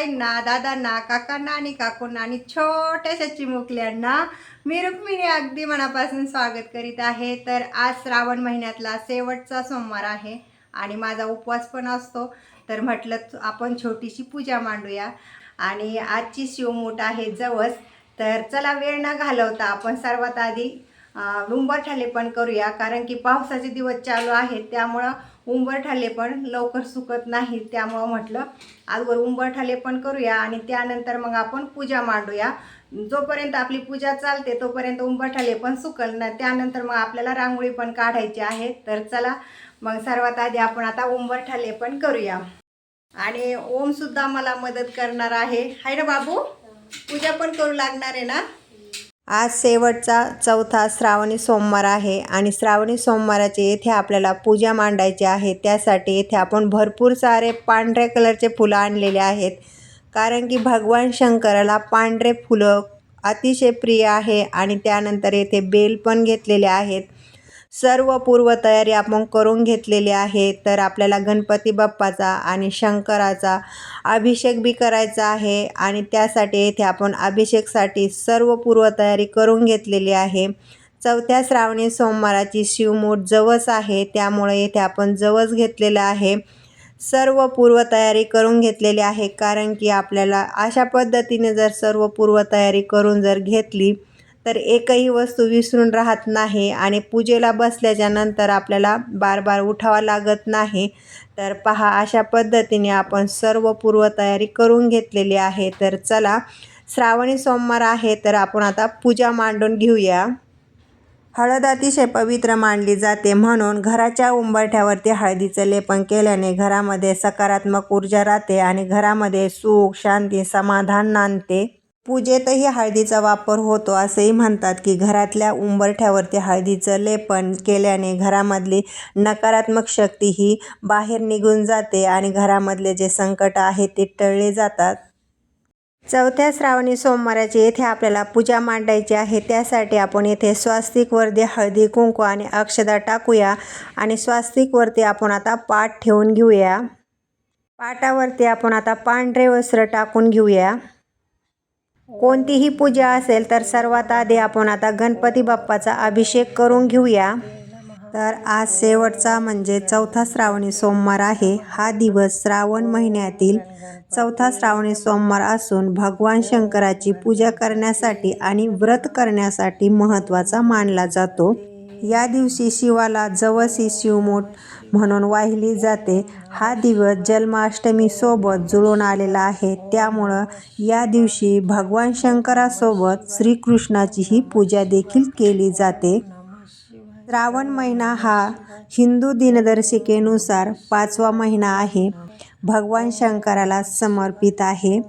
आजींना दादांना काकांना आणि काकूंना आणि छोट्याशा चिमुकल्यांना मी रुक्मिणी अगदी मनापासून स्वागत करीत आहे. तर आज श्रावण महिन्यातला शेवटचा सोमवार आहे आणि माझा उपवास पण असतो. तर म्हटलं आपण छोटीशी पूजा मांडूया. आणि आजची शिवमूठ आहे जवस. तर चला वेळ न घालवता आपण सर्वात आधी अं, पण करूया. कारण की पावसाचे दिवस चालू आहेत. त्यामुळं उंबरठाले पण लवकर सुकत नाही त्यामुळं म्हटलं आजवर उंबरठाले पण करूया आणि त्यानंतर मग आपण पूजा मांडूया. जोपर्यंत आपली पूजा चालते तोपर्यंत उंबरठाले पण सुकल ना त्यानंतर मग आपल्याला रांगोळी पण काढायची आहे. तर चला मग सर्वात आधी आपण आता उंबरठाले पण करूया. आणि ओमसुद्धा मला मदत करणार आहे. हाय ना बाबू? पूजा पण करू लागणार आहे ना? आज शेवटचा चौथा श्रावणी सोमवार आहे आणि श्रावणी सोमवाराचे येथे आपल्याला पूजा मांडायची आहे. त्यासाठी येथे आपण भरपूर सारे पांढऱ्या कलरचे फुलं आणलेले आहेत. कारण की भगवान शंकराला पांढरे फुलं अतिशय प्रिय आहे आणि त्यानंतर येथे बेल पण घेतलेले आहेत. सर्व पूर्वतयारी आपण करून घेतलेली आहे. तर आपल्याला गणपती बाप्पाचा आणि शंकराचा अभिषेक बी करायचा आहे आणि त्यासाठी येथे आपण अभिषेकसाठी सर्व पूर्वतयारी करून घेतलेली आहे. चौथ्या श्रावणी सोमवाराची शिवमूठ जवस आहे. त्यामुळे येथे आपण जवस घेतलेलं आहे. सर्व पूर्वतयारी करून घेतलेली आहे. कारण की आपल्याला अशा पद्धतीने जर सर्व पूर्वतयारी करून जर घेतली तर एकही वस्तू विसरून राहत नाही आणि पूजेला बसल्याच्या नंतर आपल्याला बार बार उठावा लागत नाही. तर पहा अशा पद्धतीने आपण सर्व पूर्वतयारी करून घेतलेली आहे. तर चला श्रावणी सोमवार आहे तर आपण आता पूजा मांडून घेऊया. हळद अतिशय पवित्र मानली जाते म्हणून घराच्या उंबरठ्यावरती हळदीचं लेपन केल्याने घरामध्ये सकारात्मक ऊर्जा राहते आणि घरामध्ये सुख शांती समाधान नांदते. पूजेतही हळदीचा वापर होतो असेही म्हणतात की घरातल्या उंबरठ्यावरती हळदीचं लेपन केल्याने घरामधली नकारात्मक शक्ती ही बाहेर निघून जाते आणि घरामधले जे संकट आहे ते टळले जातात. चौथ्या श्रावणी सोमवाराची येथे आपल्याला पूजा मांडायची आहे. त्यासाठी आपण येथे स्वास्तिकवरती हळदी कुंकू आणि अक्षदा टाकूया आणि स्वास्तिकवरती आपण आता पाठ ठेवून घेऊया. पाटावरती आपण आता पांढरे वस्त्र टाकून घेऊया. कोणतीही पूजा असेल तर सर्वात आधी आपण आता गणपती बाप्पाचा अभिषेक करून घेऊया. तर आज शेवटचा म्हणजे चौथा श्रावणी सोमवार आहे. हा दिवस श्रावण महिन्यातील चौथा श्रावणी सोमवार असून भगवान शंकराची पूजा करण्यासाठी आणि व्रत करण्यासाठी महत्त्वाचा मानला जातो. या दिवशी शिवाला जवसी शिवमोठ म्हणून वाहिली जाते. हा दिवस जन्माष्टमीसोबत जुळून आलेला आहे. त्यामुळं या दिवशी भगवान शंकरासोबत श्रीकृष्णाचीही पूजा देखील केली जाते. श्रावण महिना हा हिंदू दिनदर्शिकेनुसार पाचवा महिना आहे. भगवान शंकराला समर्पित आहे.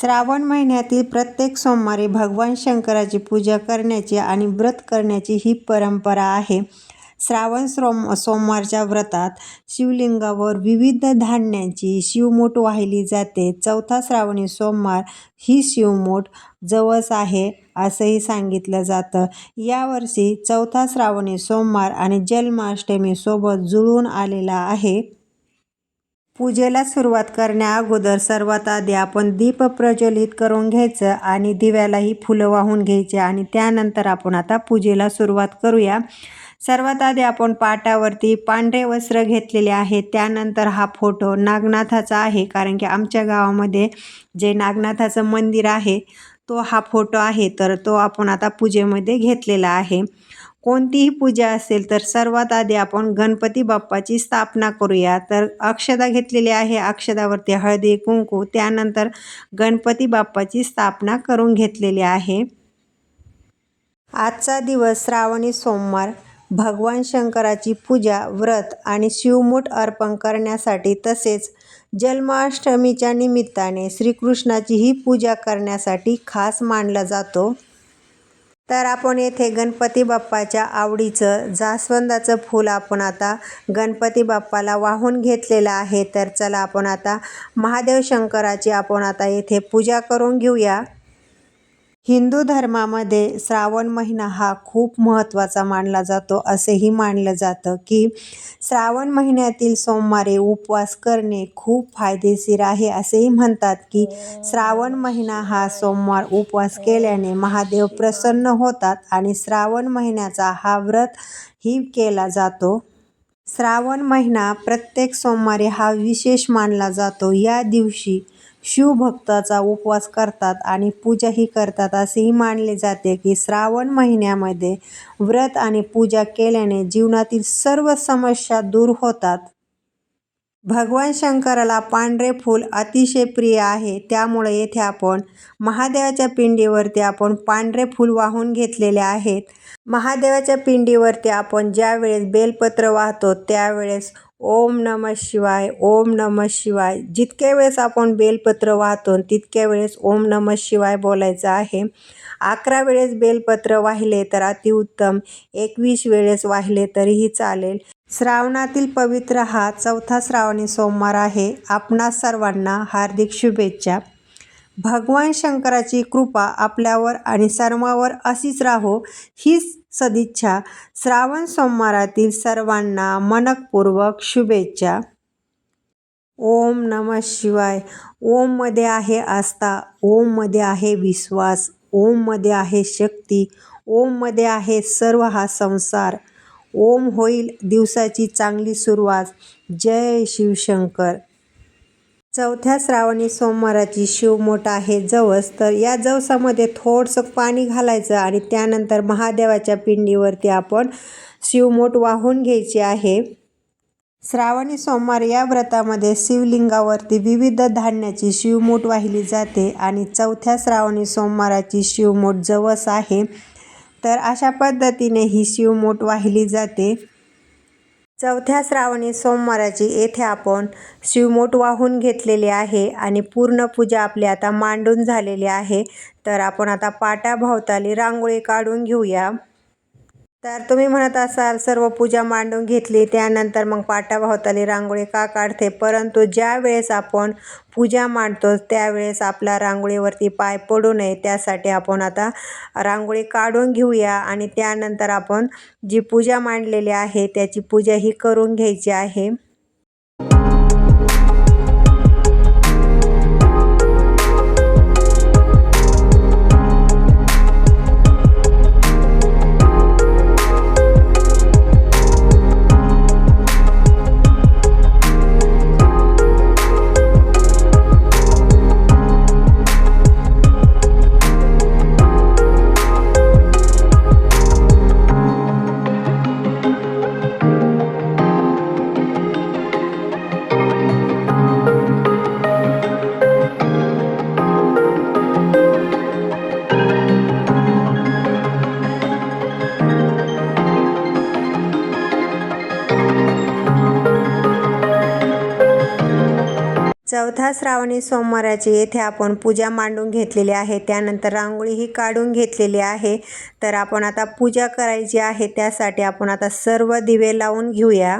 श्रावण महिन्यातील प्रत्येक सोमवारी भगवान शंकराची पूजा करण्याची आणि व्रत करण्याची ही परंपरा आहे. श्रावण सोम सोमवारच्या व्रतात शिवलिंगावर विविध धान्यांची शिवमूठ वाहिली जाते. चौथा श्रावणी सोमवार ही शिवमूठ जवस आहे असंही सांगितलं जातं. यावर्षी चौथा श्रावणी सोमवार आणि जन्माष्टमीसोबत जुळून आलेला आहे. पूजेला सुरुवात करण्याअगोदर सर्वात आधी आपण दीप प्रज्वलित करून घ्यायचं आणि दिव्यालाही फुलं वाहून घ्यायचे आणि त्यानंतर आपण आता पूजेला सुरुवात करूया. सर्वात आधी आपण पाटावरती पांढरे वस्त्र घेतलेले आहे. त्यानंतर हा फोटो नागनाथाचा आहे कारण की आमच्या गावामध्ये जे नागनाथाचं मंदिर आहे तो हा फोटो आहे तर तो आपण आता पूजेमध्ये घेतलेला आहे. कोणतीही पूजा असेल तर सर्वात आधी आपण गणपती बाप्पाची स्थापना करूया. तर अक्षदा घेतलेली आहे अक्षदावरती हळदी कुंकू त्यानंतर गणपती बाप्पाची स्थापना करून घेतलेली आहे. आजचा दिवस श्रावणी सोमवार. भगवान शंकराची पूजा व्रत आणि शिवमूठ अर्पण करण्यासाठी तसेच जन्माष्टमीच्या निमित्ताने श्रीकृष्णाचीही पूजा करण्यासाठी खास मानला जातो. तर आपण येथे गणपती बाप्पाच्या आवडीचं जास्वंदाचं फूल आपण आता गणपती बाप्पाला वाहून घेतलेलं आहे. तर चला आपण आता महादेव शंकराची आपण आता येथे पूजा करून घेऊया. हिंदू धर्मामध्ये श्रावण महिना हा खूप महत्त्वाचा मानला जातो असेही मानलं जातं की श्रावण महिन्यातील सोमवारी उपवास करणे खूप फायदेशीर आहे असेही म्हणतात की श्रावण महिना हा सोमवार उपवास केल्याने महादेव प्रसन्न होतात आणि श्रावण महिन्याचा हा व्रत ही केला जातो. श्रावण महिना प्रत्येक सोमवारी हा विशेष मानला जातो. या दिवशी शिवभक्ताचा उपवास करतात आणि पूजाही करतात असेही मानले जाते की श्रावण महिन्यामध्ये व्रत आणि पूजा केल्याने जीवनातील सर्व समस्या दूर होतात. भगवान शंकराला पांढरे फूल अतिशय प्रिय आहे. त्यामुळे येथे आपण महादेवाच्या पिंडीवरती आपण पांढरे फूल वाहून घेतलेले आहेत. महादेवाच्या पिंडीवरती आपण ज्यावेळेस बेलपत्र वाहतो त्यावेळेस ओम नम शिवाय ओम नम शिवाय. जितक्या वेळेस आपण बेलपत्र वाहतो तितक्या वेळेस ओम नम शिवाय बोलायचं आहे. अकरा वेळेस बेलपत्र वाहिले तर अतिउत्तम एकवीस वेळेस वाहिले तरीही चालेल. श्रावणातील पवित्र हा चौथा श्रावणी सोमवार आहे. आपणा सर्वांना हार्दिक शुभेच्छा. भगवान शंकराची कृपा आपल्यावर आणि सर्वांवर अशीच राहो हीच सदिच्छा. श्रावण सोमवारातील सर्वांना मनकपूर्वक शुभेच्छा. ओम नम शिवाय. ओममध्ये आहे आस्था ओममध्ये आहे विश्वास ओममध्ये आहे शक्ती ओममध्ये आहे सर्व हा संसार. ओम होईल दिवसाची चांगली सुरुवात. जय शिवशंकर. चौथ्या श्रावणी सोमवाराची शिव मोठा आहे जवस. तर या जवसामध्ये थोडंसं पाणी घालायचं आणि त्यानंतर महादेवाच्या पिंडीवरती आपण शिवमोठ वाहून घ्यायची आहे. श्रावणी सोमवार या व्रतामध्ये शिवलिंगावरती विविध धान्याची शिवमूठ वाहिली जाते आणि चौथ्या श्रावणी सोमवाराची शिवमूठ जवस आहे. तर अशा पद्धतीने ही शिवमूठ वाहिली जाते. चौथ्या श्रावणी सोमवाराची येथे आपण शिवमोठ वाहून घेतलेले आहे आणि पूर्ण पूजा आपली आता मांडून झालेली आहे. तर आपण आता पाटाभोवताली रांगोळी काढून घेऊया. तर तुम्ही म्हणत असाल सर्व पूजा मांडून घेतली त्यानंतर मग पाटाभावताली रांगोळी का काढते? परंतु ज्या वेळेस आपण पूजा मांडतो त्यावेळेस आपला रांगोळीवरती पाय पडू नये. त्यासाठी आपण आता रांगोळी काढून घेऊया आणि त्यानंतर आपण जी पूजा मांडलेली आहे त्याची पूजा ही करून घ्यायची आहे. चौथा श्रावणी सोमवाराची येथे आपण पूजा मांडून घेतलेली आहे. त्यानंतर रांगोळीही काढून घेतलेली आहे. तर आपण आता पूजा करायची आहे. त्यासाठी आपण आता सर्व दिवे लावून घेऊया.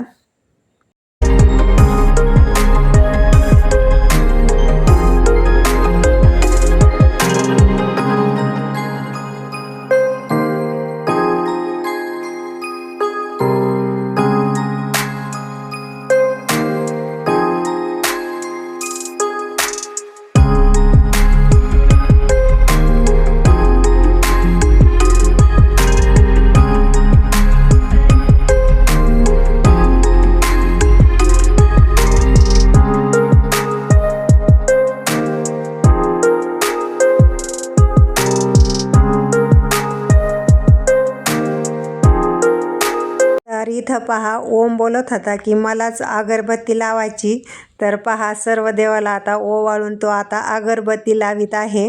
इथं पहा ओम बोलत होता की मलाच अगरबत्ती लावायची. तर पहा सर्व देवाला आता ओवाळून तो आता अगरबत्ती लावित आहे.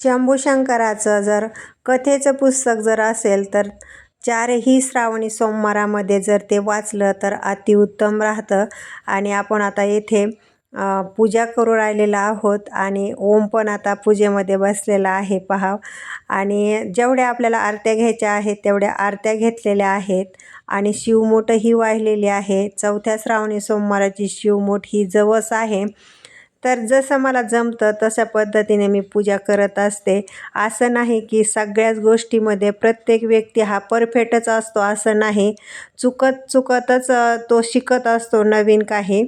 शंभूशंकराचं जर कथेचं पुस्तक जर असेल तर चारही श्रावणी सोमवारामध्ये जर ते वाचलं तर अतिउत्तम राहतं. आणि आपण आता येथे पूजा करू राहिलेला आहोत आणि ओम पण आता पूजेमध्ये बसलेला आहे पहा. आणि जेवढ्या आपल्याला आरत्या घ्यायच्या आहेत तेवढ्या आरत्या घेतलेल्या आहेत. आणि शिवमूठही वाहिलेली आहे. चौथ्या श्रावणी सोमवाराची शिवमोठ ही जवस आहे. तर जसं मला जमतं तशा पद्धतीने मी पूजा करत असते. असं नाही की सगळ्याच गोष्टीमध्ये प्रत्येक व्यक्ती हा परफेक्टच असतो असं नाही. चुकत चुकतच तो शिकत असतो नवीन काही.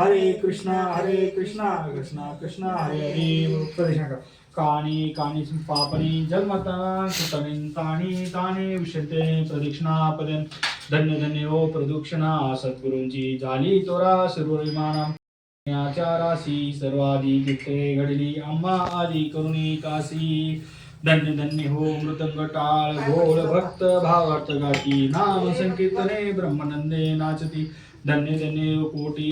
हरे हरे कृष्णा हरे कृष्णा कृष्णा कृष्णा हरे हरे. प्रदक्षिणा कर कानि कानी पापनी जन्मता कृतमिन तानि तानी विशते प्रदक्षिणा धन्य धन्य हो प्रदक्षिणा सद्गुरूंची झाली तोरा सर्व विमानम आचारासी सर्वादी तीर्थे घडली अम्मा आदी करुणी काशी. धन्य धन्य हो मृदंग टाळ घोळ भक्त भावार्थ गाठी. नाम संकीर्तने ब्रह्मनंदे नाचती. धन्य धन्य कोटी.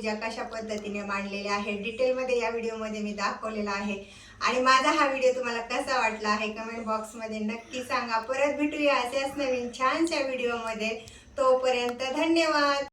पूजा कशा पद्धतीने मांडलेली आहे? डिटेलमध्ये या व्हिडिओमध्ये मी दाखवलेला आहे. आणि माझा हा व्हिडिओ तुम्हाला कसा वाटला आहे कमेंट बॉक्समध्ये नक्की सांगा. परत भेटूया अशाच नवीन छानशा व्हिडिओमध्ये तोपर्यंत धन्यवाद!